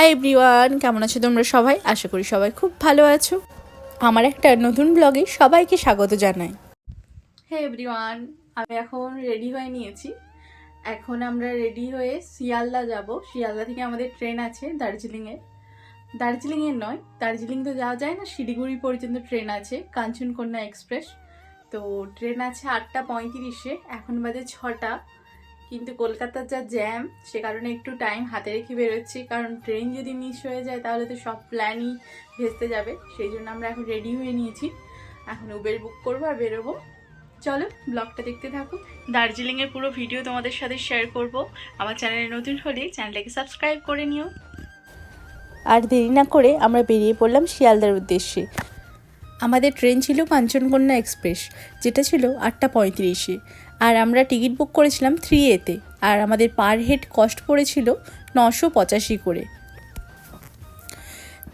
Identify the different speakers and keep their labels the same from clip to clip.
Speaker 1: Hi everyone কেমন আছো তোমরা সবাই? আশা করি সবাই খুব ভালো আছো। আমার একটা নতুন ব্লগে সবাইকে স্বাগত জানাই। হ্যাঁ এভরিওয়ান আমি এখন রেডি হয়ে নিয়েছি। এখন আমরা রেডি হয়ে শিয়ালদা যাব। শিয়ালদা থেকে আমাদের ট্রেন আছে দার্জিলিংয়ে। দার্জিলিংয়ের নয়, দার্জিলিং তো যাওয়া যায় না, শিলিগুড়ি পর্যন্ত ট্রেন আছে, কাঞ্চনকন্যা এক্সপ্রেস তো ট্রেন আছে আটটা পঁয়ত্রিশে, এখন বাজে ছটা। কিন্তু কলকাতার যা জ্যাম সে কারণে একটু টাইম হাতে রেখে বেরোচ্ছি। কারণ ট্রেন যদি মিস হয়ে যায় তাহলে তো সব প্ল্যানই ভেস্তে যাবে। সেই জন্য আমরা এখন রেডি হয়ে নিয়েছি। এখন উবের বুক করব আর বেরোবো। চলো ব্লগটা দেখতে থাকো। দার্জিলিংয়ের পুরো ভিডিও তোমাদের সাথে শেয়ার করব। আমার চ্যানেলে নতুন হলে চ্যানেলটাকে সাবস্ক্রাইব করে নিও। আর দেরি না করে আমরা বেরিয়ে পড়লাম শিয়ালদার উদ্দেশ্যে। আমাদের ট্রেন ছিল কাঞ্চনকন্যা এক্সপ্রেস যেটা ছিল আটটা পঁয়ত্রিশে। আর আমরা টিকিট বুক করেছিলাম থ্রি এতে আর আমাদের পার হেড কস্ট পড়েছিল নশো পঁচাশি করে।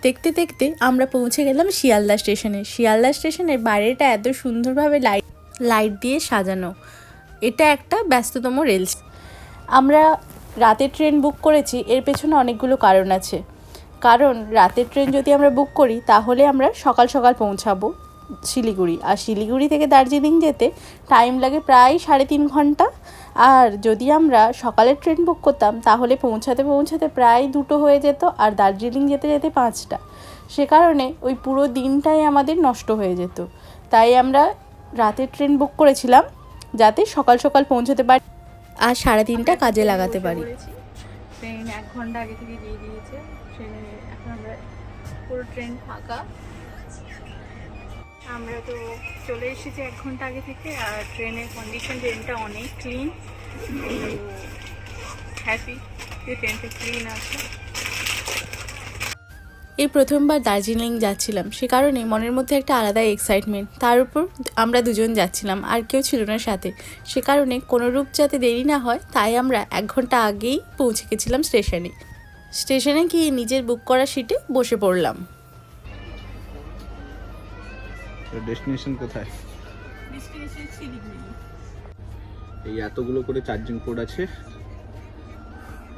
Speaker 1: দেখতে দেখতে আমরা পৌঁছে গেলাম শিয়ালদা স্টেশনে। শিয়ালদা স্টেশনের বাইরেটা এত সুন্দরভাবে লাইট লাইট দিয়ে সাজানো। এটা একটা ব্যস্ততম রেল আমরা রাতের ট্রেন বুক করেছি, এর পেছনে অনেকগুলো কারণ আছে। কারণ রাতের ট্রেন যদি আমরা বুক করি, তাহলে আমরা সকাল সকাল পৌঁছাবো। শিলিগুড়ি। আর শিলিগুড়ি থেকে দার্জিলিং যেতে টাইম লাগে প্রায় সাড়ে তিন ঘণ্টা। আর যদি আমরা সকালের ট্রেন বুক করতাম, তাহলে পৌঁছাতে পৌঁছাতে প্রায় দুটো হয়ে যেত, আর দার্জিলিং যেতে যেতে পাঁচটা। সে কারণে ওই পুরো দিনটাই আমাদের নষ্ট হয়ে যেত। তাই আমরা রাতের ট্রেন বুক করেছিলাম, যাতে সকাল সকাল পৌঁছাতে পারি আর সাড়ে তিনটা কাজে লাগাতে পারি। ট্রেন এক ঘণ্টা আগে থেকে দিয়ে দিয়েছে। ট্রেনে এখন আমরা পুরো ট্রেন ফাঁকা। আমরা তো চলে এসেছি এক ঘণ্টা আগে থেকে, আর ট্রেনের কন্ডিশন ট্রেনটা অনেক ক্লিন হ্যাপি যে ট্রেনটা ক্লিন আছে। এই প্রথমবার দার্জিলিং যাচ্ছিলাম, সে কারণে মনের মধ্যে একটা আলাদা এক্সাইটমেন্ট তার উপর আমরা দুজন যাচ্ছিলাম, আর কেউ ছিল না সাথে। সে কারণে কোনো রূপ যাতে দেরি না হয়, তাই আমরা এক ঘণ্টা আগেই পৌঁছে গেছিলাম স্টেশনে। স্টেশনে গিয়ে নিজের বুক করা সিটে বসে পড়লাম।
Speaker 2: ডেস্টিনেশন কোথায়? এই এতগুলো করে চার্জিং পোর্ট আছে।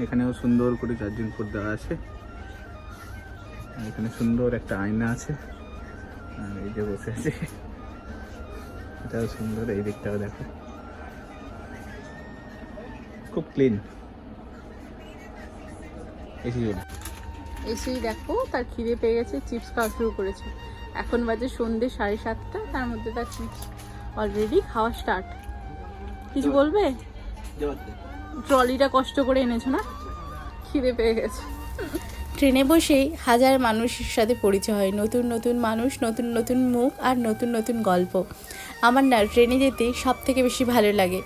Speaker 2: এখানেও সুন্দর করে চার্জিং পোর্ট দেওয়া আছে। এখানে সুন্দর একটা আয়না আছে। আর এই যে বসে আছে। এটাও সুন্দর এই দিকটাও দেখো। খুব ক্লিন এসি
Speaker 1: এসেই দেখো তার খিদে পেয়ে গেছে চিপস খাওয়া শুরু করেছে। এখন বাজে সন্ধে সাড়ে সাতটা তার মধ্যে তার চিপস অলরেডি খাওয়া স্টার্ট কিছু বলবে? ট্রলিটা কষ্ট করে এনেছো না? খিদে পেয়ে গেছে। ট্রেনে বসেই হাজার মানুষের সাথে পরিচয় হয়। নতুন নতুন মানুষ নতুন নতুন মুখ আর নতুন নতুন গল্প। আমার না ট্রেনে যেতে সব থেকে বেশি ভালো লাগে।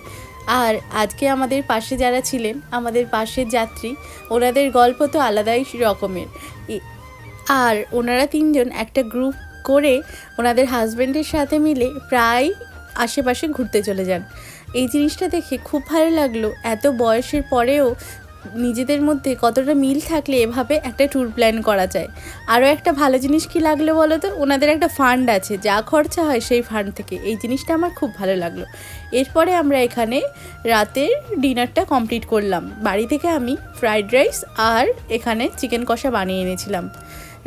Speaker 1: আর আজকে আমাদের পাশে যারা ছিলেন আমাদের পাশের যাত্রী ওনাদের গল্প তো আলাদাই রকমের। আর ওনারা তিনজন একটা গ্রুপ করে ওনাদের হাজব্যান্ডের সাথে মিলে প্রায় আশেপাশে ঘুরতে চলে যান। এই জিনিসটা দেখে খুব ভালো লাগল। এত বয়সের পরেও নিজেদের মধ্যে কতটা মিল থাকলে এভাবে একটা ট্যুর প্ল্যান করা যায়। আরও একটা ভালো জিনিস কি লাগল বলো তো? ওনাদের একটা ফান্ড আছে, যা খরচা হয় সেই ফান্ড থেকে। এই জিনিসটা আমার খুব ভালো লাগল। এরপরে আমরা এখানে রাতের ডিনারটা কমপ্লিট করলাম। বাড়ি থেকে আমি ফ্রাইড রাইস আর এখানে চিকেন কষা বানিয়ে এনেছিলাম।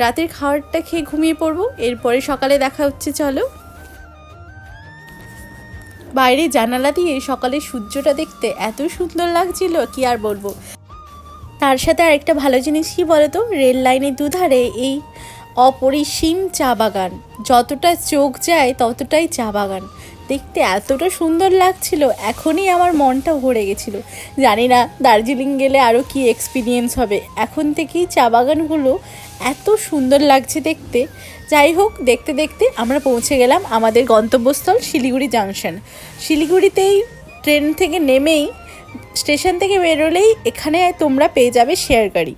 Speaker 1: রাতের খাবারটা খেয়ে ঘুমিয়ে পড়ব। এরপরে সকালে দেখা হচ্ছে, চলো। বাইরে জানালা দিয়ে সকালে সূর্যটা দেখতে এত সুন্দর লাগছিল, কি আর বলব? তার সাথে আরেকটা ভালো জিনিস কি বলতো? রেল লাইনের দুধারে এই অপরিসীম চা বাগান, যতটা চোখ যায় ততটাই চা বাগান। দেখতে এতটা সুন্দর লাগছিল, এখনই আমার মনটা ভরে গেছিল। জানি না দার্জিলিং গেলে আরও কি এক্সপিরিয়েন্স হবে। এখন থেকেই চা বাগানগুলো এত সুন্দর লাগছে দেখতে। যাই হোক, দেখতে দেখতে আমরা পৌঁছে গেলাম আমাদের গন্তব্যস্থল শিলিগুড়ি জাংশন শিলিগুড়িতেই ট্রেন থেকে নেমেই স্টেশন থেকে বেরোলেই এখানে তোমরা পেয়ে যাবে শেয়ার গাড়ি।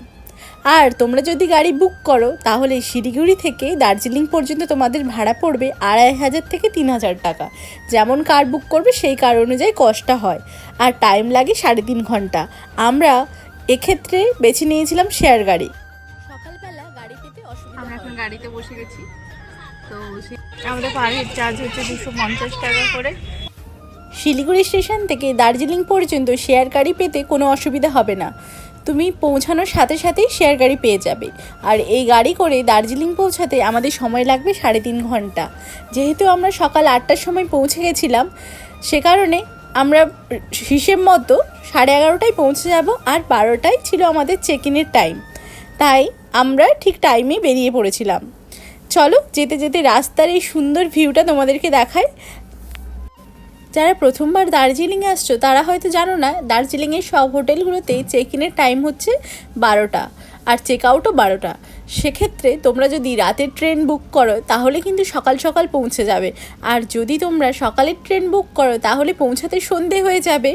Speaker 1: আর তোমরা যদি গাড়ি বুক করো তাহলে শিলিগুড়ি থেকে দার্জিলিং পর্যন্ত তোমাদের ভাড়া পড়বে আড়াই হাজার থেকে তিন হাজার টাকা। যেমন কার বুক করবে সেই কার অনুযায়ী কষ্টটা হয়। আর টাইম লাগে সাড়ে তিন ঘণ্টা। আমরা এক্ষেত্রে বেছে নিয়েছিলাম শেয়ার গাড়ি। সকালবেলা গাড়ি পেতে অসুবিধা আমরা এখন গাড়িতে বসে গেছি। তো আমাদের পার হেড চার্জ হচ্ছে দুশো পঞ্চাশ টাকা করে। শিলিগুড়ি স্টেশন থেকে দার্জিলিং পর্যন্ত শেয়ার গাড়ি পেতে কোনো অসুবিধা হবে না। তুমি পৌঁছানোর সাথে সাথেই শেয়ার গাড়ি পেয়ে যাবে। আর এই গাড়ি করে দার্জিলিং পৌঁছাতে আমাদের সময় লাগবে সাড়ে তিন ঘণ্টা। যেহেতু আমরা সকাল আটটার সময় পৌঁছে গেছিলাম, সে কারণে আমরা হিসেব মতো সাড়ে এগারোটায় পৌঁছে যাব আর বারোটায় ছিল আমাদের চেক ইনের টাইম তাই আমরা ঠিক টাইমে বেরিয়ে পড়েছিলাম। চলো যেতে যেতে রাস্তার এই সুন্দর ভিউটা তোমাদেরকে দেখায় যারা প্রথমবার দার্জিলিংয়ে আসছো, তারা হয়তো জানো না দার্জিলিংয়ের সব হোটেলগুলোতে চেক ইনের টাইম হচ্ছে বারোটা আর চেক আউটও বারোটা। সেক্ষেত্রে তোমরা যদি রাতের ট্রেন বুক করো, তাহলে কিন্তু সকাল সকাল পৌঁছে যাবে। আর যদি তোমরা সকালের ট্রেন বুক করো, তাহলে পৌঁছাতে সন্ধে হয়ে যাবে।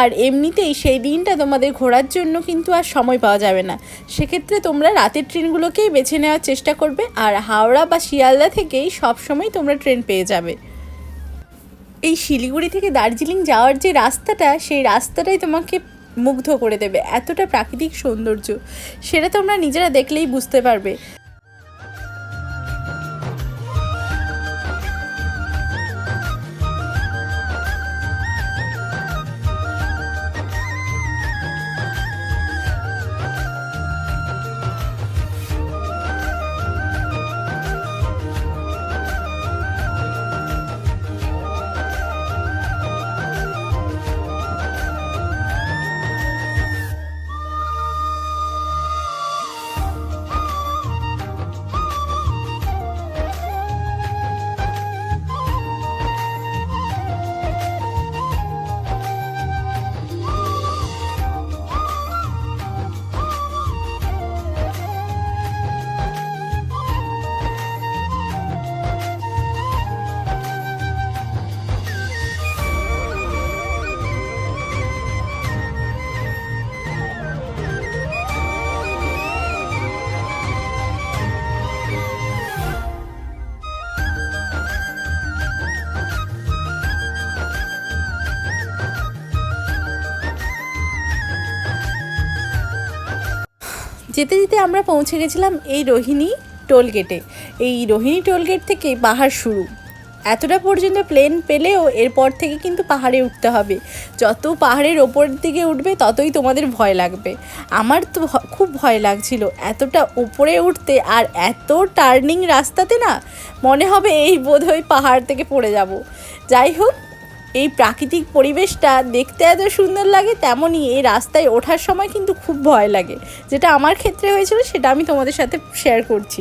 Speaker 1: আর এমনিতেই সেই দিনটা তোমাদের ঘোরার জন্য কিন্তু আর সময় পাওয়া যাবে না। সেক্ষেত্রে তোমরা রাতের ট্রেনগুলোকেই বেছে নেওয়ার চেষ্টা করবে। আর হাওড়া বা শিয়ালদা থেকেই সবসময় তোমরা ট্রেন পেয়ে যাবে। এই শিলিগুড়ি থেকে দার্জিলিং যাওয়ার যে রাস্তাটা, সেই রাস্তাটাই তোমাকে মুগ্ধ করে দেবে। এতটা প্রাকৃতিক সৌন্দর্য। সেটা তোমরা নিজেরা দেখলেই বুঝতে পারবে। যেতে যেতে আমরা পৌঁছে গেছিলাম এই রোহিণী টোল গেটে। এই রোহিণী টোল গেট থেকে পাহাড় শুরু। এতটা পর্যন্ত প্লেন পেলেও এরপর থেকে কিন্তু পাহাড়ে উঠতে হবে। যত পাহাড়ের ওপর দিকে উঠবে, ততই তোমাদের ভয় লাগবে। আমার তো খুব ভয় লাগছিল। এতটা উপরে উঠতে আর এত টার্নিং রাস্তাতে না, মনে হবে এই বোধহয় পাহাড় থেকে পড়ে যাব। যাই হোক এই প্রাকৃতিক পরিবেশটা দেখতে এত সুন্দর লাগে, তেমনই এই রাস্তায় ওঠার সময় কিন্তু খুব ভয় লাগে। যেটা আমার ক্ষেত্রে হয়েছিল, সেটা আমি তোমাদের সাথে শেয়ার করছি।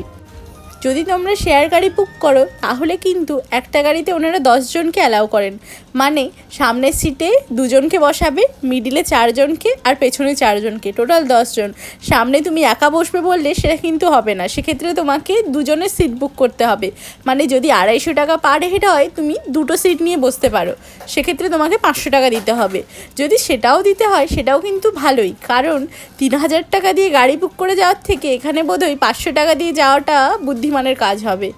Speaker 1: যদি তোমরা শেয়ার গাড়ি বুক করো, তাহলে কিন্তু একটা গাড়িতে ওনারা দশজনকে অ্যালাউ করেন। মানে সামনের সিটে দুজনকে বসাবে মিডিলে চারজনকে আর পেছনে চারজনকে টোটাল দশজন। সামনে তুমি একা বসবে বললে সেটা কিন্তু হবে না। সেক্ষেত্রে তোমাকে দুজনের সিট বুক করতে হবে। মানে যদি আড়াইশো টাকা পার হেড হয়, তুমি দুটো সিট নিয়ে বসতে পারো। সেক্ষেত্রে তোমাকে পাঁচশো টাকা দিতে হবে। যদি সেটাও দিতে হয়, সেটাও কিন্তু ভালোই। কারণ তিন হাজার টাকা দিয়ে গাড়ি বুক করে যাওয়ার থেকে এখানে বোধহয় পাঁচশো টাকা দিয়ে যাওয়াটা বুদ্ধিমানের কাজ হবে।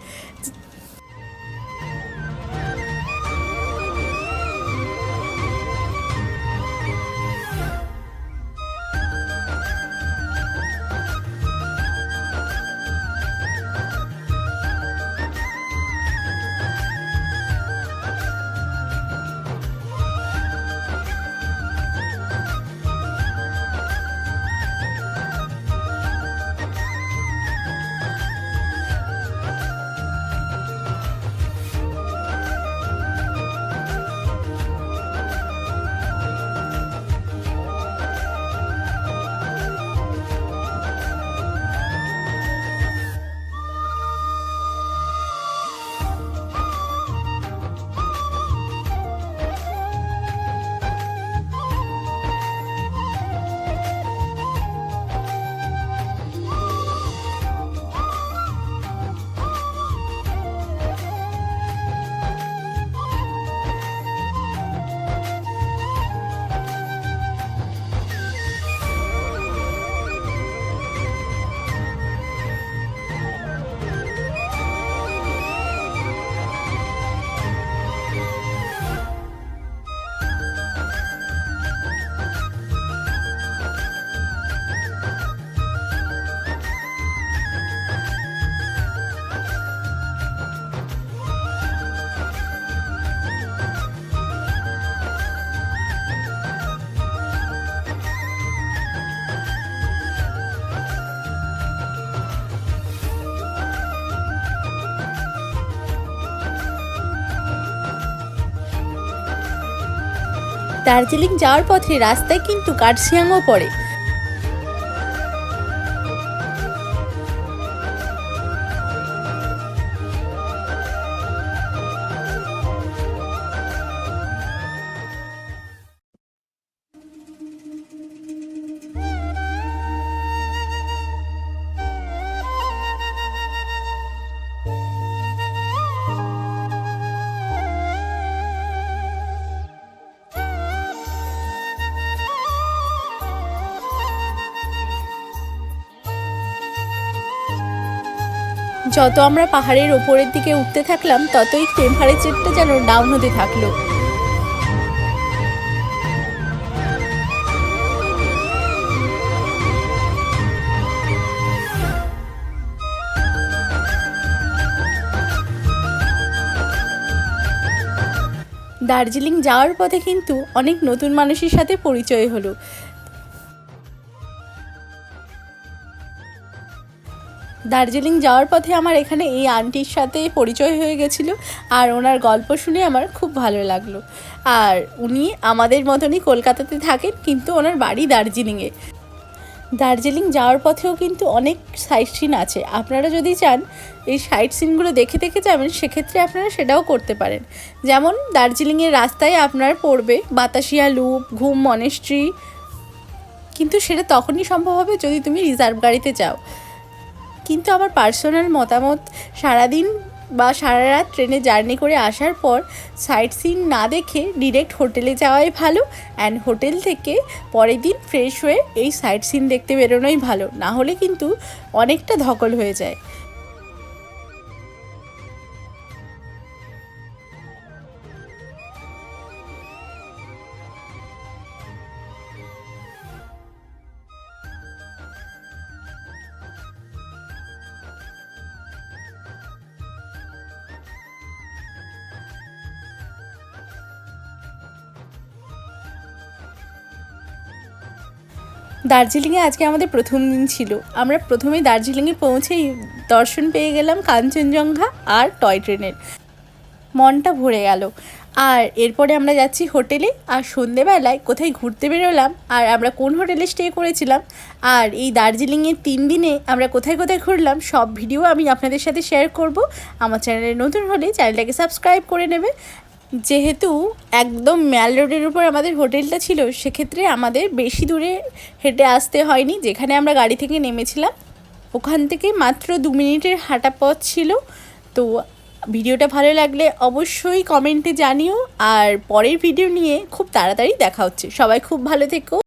Speaker 1: দার্জিলিং যাওয়ার পথে রাস্তায় কিন্তু কার্শিয়াংও পড়ে। যত আমরা পাহাড়ের ওপরের দিকে উঠতে থাকলাম, ততই টেম্পারেচারটা যেন ডাউন হতে থাকল। দার্জিলিং যাওয়ার পথে কিন্তু অনেক নতুন মানুষের সাথে পরিচয় হলো। দার্জিলিং যাওয়ার পথে আমার এখানে এই আন্টির সাথে পরিচয় হয়ে গেছিল আর ওনার গল্প শুনে আমার খুব ভালো লাগল। আর উনি আমাদের মতনই কলকাতাতে থাকেন, কিন্তু ওনার বাড়ি দার্জিলিংয়ে। দার্জিলিং যাওয়ার পথেও কিন্তু অনেক সাইট সিন আছে। আপনারা যদি চান এই সাইট সিনগুলো দেখে দেখে যাবেন, সেক্ষেত্রে আপনারা সেটাও করতে পারেন। যেমন দার্জিলিংয়ের রাস্তায় আপনার পড়বে বাতাসিয়া লুপ, ঘুম মনেস্ট্রি কিন্তু সেটা তখনই সম্ভব হবে যদি তুমি রিজার্ভ গাড়িতে যাও। কিন্তু আমার পার্সোনাল মতামত সারাদিন বা সারা রাত ট্রেনে জার্নি করে আসার পর সাইট সিন না দেখে ডিরেক্ট হোটেলে যাওয়াই ভালো অ্যান্ড হোটেল থেকে পরের দিন ফ্রেশ হয়ে এই সাইট সিন দেখতে বেরোনোই ভালো। না হলে কিন্তু অনেকটা ধকল হয়ে যায়। দার্জিলিংয়ে আজকে আমাদের প্রথম দিন ছিল। আমরা প্রথমে দার্জিলিংয়ে পৌঁছেই দর্শন পেয়ে গেলাম কাঞ্চনজঙ্ঘা আর টয় ট্রেনের। মনটা ভরে গেল। আর এরপরে আমরা যাচ্ছি হোটেলে আর সন্ধেবেলায় কোথায় ঘুরতে বেরোলাম আর আমরা কোন হোটেলে স্টে করেছিলাম আর এই দার্জিলিংয়ের তিন দিনে আমরা কোথায় কোথায় ঘুরলাম সব ভিডিও আমি আপনাদের সাথে শেয়ার করব। আমার চ্যানেলে নতুন হলে চ্যানেলটাকে সাবস্ক্রাইব করে নেবে যেহেতু একদম ম্যাল রোডের উপর আমাদের হোটেলটা ছিল, সেক্ষেত্রে আমাদের বেশি দূরে হেঁটে আসতে হয়নি। যেখানে আমরা গাড়ি থেকে নেমেছিলাম, ওখান থেকে মাত্র দু মিনিটের হাঁটা পথ ছিল। তো ভিডিওটা ভালো লাগলে অবশ্যই কমেন্টে জানিও। আর পরের ভিডিও নিয়ে খুব তাড়াতাড়ি দেখা হচ্ছে। সবাই খুব ভালো থেকো।